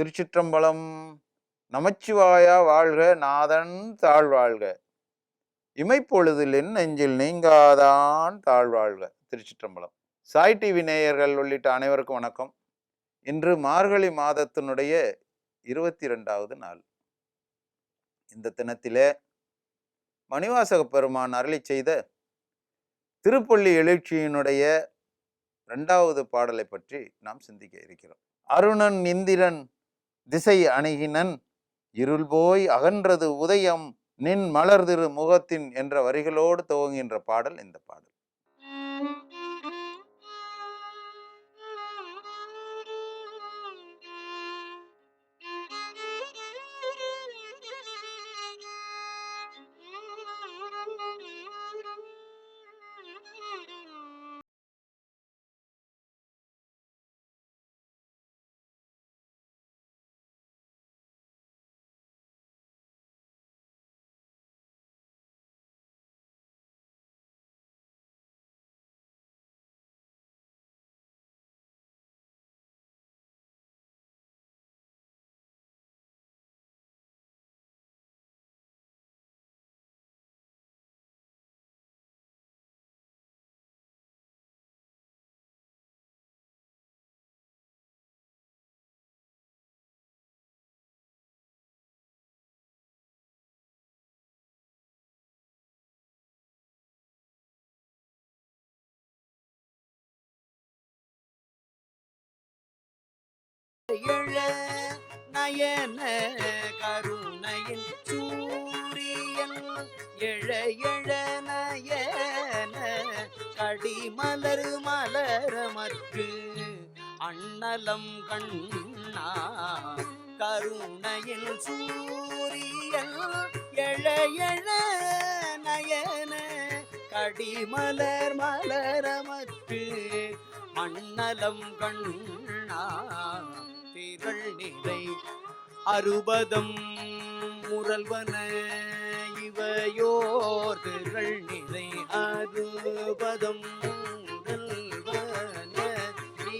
Thiruchitrambalam Namashivaya வாழ்க நாதன் தாழ்வாழ்க. இமைப்பொழுதில் என் நெஞ்சில் நீங்காதான் தாழ்வாழ்க திருச்சிற்றம்பலம். சாய் டிவி நேயர்கள் உள்ளிட்ட அனைவருக்கும் வணக்கம். இன்று மார்கழி மாதத்தினுடைய இருபத்தி ரெண்டாவது நாள். இந்த தினத்திலே மணிவாசக பெருமான் அருளி செய்த திருப்பள்ளி எழுச்சியினுடைய ரெண்டாவது பாடலை பற்றி நாம் சிந்திக்க இருக்கிறோம். அருணன் இந்திரன் திசை அணுகினன் இருள் போய் அகன்றது உதயம் நின் மலர்திரு முகத்தின் என்ற வரிகளோடு துவங்குகின்ற பாடல் இந்த பாடல். எழ நயன கருணையின் சூரியன் எழ எழ நயன கடிமலர் மலரமற்று அண்ணலம் கண்ணா கருணையின் சூரியன் எழ எழ நயன கடிமலர் மலரமற்று அண்ணலம் கண்ணா திரள் நிறை அறுபதம் முரல்வன இவையோர் திரள் நிறை அறுபதம் முரல்வன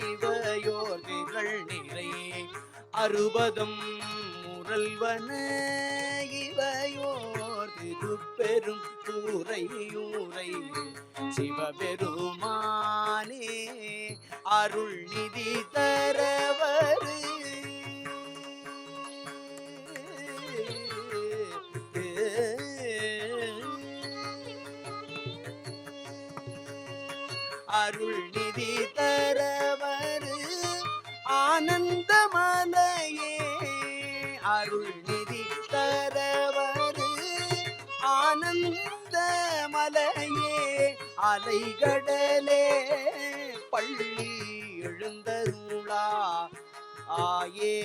இவையோர் திரள் நிறை அறுபதம் முரல்வன இவையோர் திருப்பெரும் கூரையூரை சிவபெருமானே அருள் நிதி தரவரு அருள் நிதி தரவரு ஆனந்த மலையே அருள் நிதி தரவரு ஆனந்த மலையே அலைகடலே பள்ளி எழுந்தருளா. ஆயே.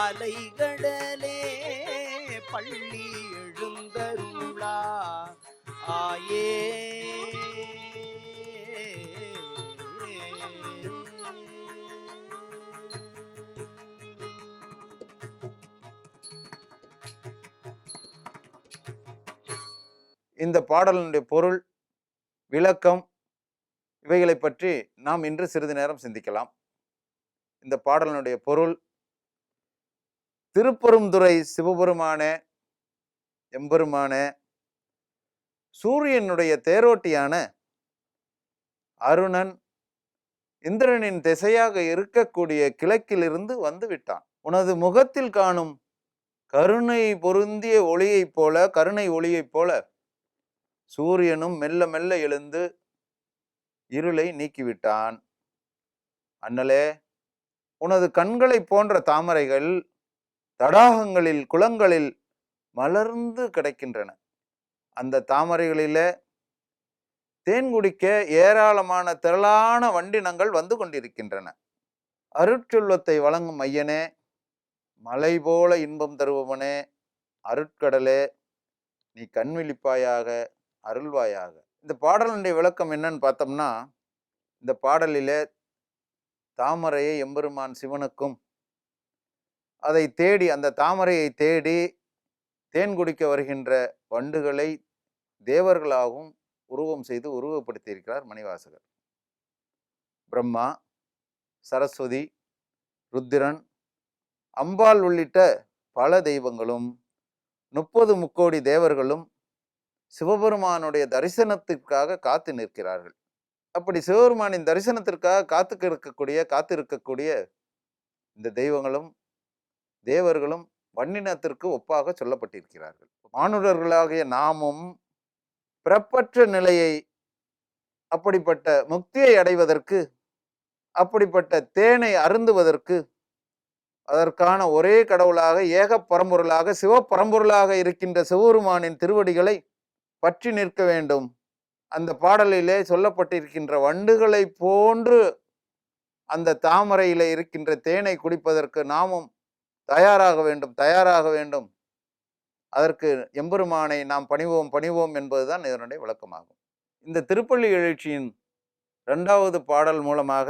அலைகடலே பள்ளி எழுந்தருளா. ஆயே. இந்த பாடலினுடைய பொருள் விளக்கம் இவைகளை பற்றி நாம் இன்று சிறிது நேரம் சிந்திக்கலாம். இந்த பாடலினுடைய பொருள் திருப்பெருந்துறை சிவபெருமான எம்பெருமான சூரியனுடைய தேரோட்டியான அருணன் இந்திரனின் திசையாக இருக்கக்கூடிய கிழக்கிலிருந்து வந்து விட்டான். உனது முகத்தில் காணும் கருணை பொருந்திய ஒளியைப் போல கருணை ஒளியைப் போல சூரியனும் மெல்ல மெல்ல எழுந்து இருளை நீக்கிவிட்டான். அண்ணலே உனது கண்களைப் போன்ற தாமரைகள் தடாகங்களில் குளங்களில் மலர்ந்து கிடக்கின்றன. அந்த தாமரைகளில தேன் குடிக்க ஏராளமான திரளான வண்டினங்கள் வந்து கொண்டிருக்கின்றன. அருட்செல்வத்தை வழங்கும் ஐயனே மலை போல இன்பம் தருபவனே அருட்கடலே நீ கண்விழிப்பாயாக அருள்வாயாக. இந்த பாடலுடைய விளக்கம் என்னன்னு பார்த்தோம்னா இந்த பாடலிலே தாமரையை எம்பெருமான் சிவனுக்கும் அதை தேடி அந்த தாமரையை தேடி தேன் குடிக்க வருகின்ற வண்டுகளை தேவர்களாகவும் உருவம் செய்து உருவப்படுத்தியிருக்கிறார் மணிவாசகர். பிரம்மா சரஸ்வதி ருத்திரன் அம்பாள் உள்ளிட்ட பல தெய்வங்களும் முப்பது முக்கோடி தேவர்களும் சிவபெருமானுடைய தரிசனத்திற்காக காத்து நிற்கிறார்கள். அப்படி சிவபெருமானின் தரிசனத்திற்காக காத்து இருக்கக்கூடிய காத்து இருக்கக்கூடிய இந்த தெய்வங்களும் தேவர்களும் வன்னினத்திற்கு ஒப்பாக சொல்லப்பட்டிருக்கிறார்கள். மானுடர்களாகிய நாமும் பிறப்பற்ற நிலையை அப்படிப்பட்ட முக்தியை அடைவதற்கு அப்படிப்பட்ட தேனை அருந்துவதற்கு அதற்கான ஒரே கடவுளாக ஏக பரம்பொருளாக சிவப்பரம்பொருளாக இருக்கின்ற சிவபெருமானின் திருவடிகளை பற்றி நிற்க வேண்டும். அந்த பாடலிலே சொல்லப்பட்டிருக்கின்ற வண்டுகளை போன்று அந்த தாமரையில் இருக்கின்ற தேனை குடிப்பதற்கு நாமும் தயாராக வேண்டும் தயாராக வேண்டும். அதற்கு எம்பெருமானை நாம் பணிவோம் பணிவோம் என்பதுதான் இதனுடைய விளக்கமாகும். இந்த திருப்பள்ளி எழுச்சியின் இரண்டாவது பாடல் மூலமாக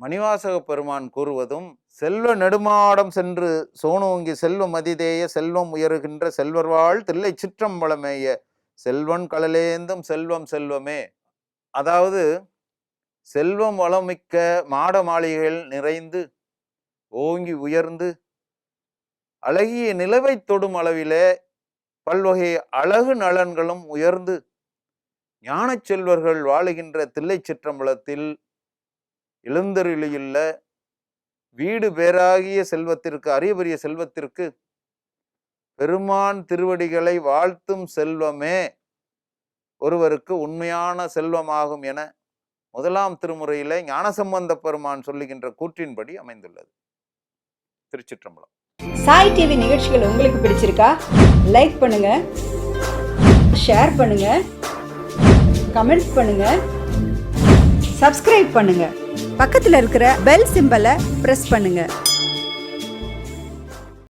மணிவாசக பெருமான் கூறுவதும் செல்வ நெடுமாடம் சென்று சோனோங்கி செல்வ மதிதேய செல்வம் உயருகின்ற செல்வர்வாள் தில்லை சிற்றம்பலமேய செல்வன் கடலேந்தும் செல்வம் செல்வமே. அதாவது செல்வம் வளமிக்க மாட மாளிகைகள் நிறைந்து ஓங்கி உயர்ந்து அழகிய நிலவை தொடும் அளவிலே பல்வகை அழகு நலன்களும் உயர்ந்து ஞான செல்வர்கள் வாழுகின்ற தில்லை சிற்றம்பலத்தில் எழுந்தருளியுள்ள வீடு பேராகிய செல்வத்திற்கு அரியபரிய செல்வத்திற்கு பெருமான் திருவடிகளை வாழ்த்தும் செல்வமே ஒருவருக்கு உண்மையான செல்வமாகும் என முதலாம் திருமுறையிலே ஞானசம்பந்த பெருமான் சொல்லுகின்ற கூற்றின்படி அமைந்துள்ளது. திருச்சிற்றம்பலம். சாய் டிவி நிகழ்ச்சிகள் உங்களுக்கு பிடிச்சிருக்கா? லைக் பண்ணுங்க. ஷேர் பண்ணுங்க. கமெண்ட்ஸ் பண்ணுங்க. சப்ஸ்கிரைப் பண்ணுங்க. பக்கத்தில் இருக்கிற பெல் சிம்பலை ப்ரெஸ் பண்ணுங்கள்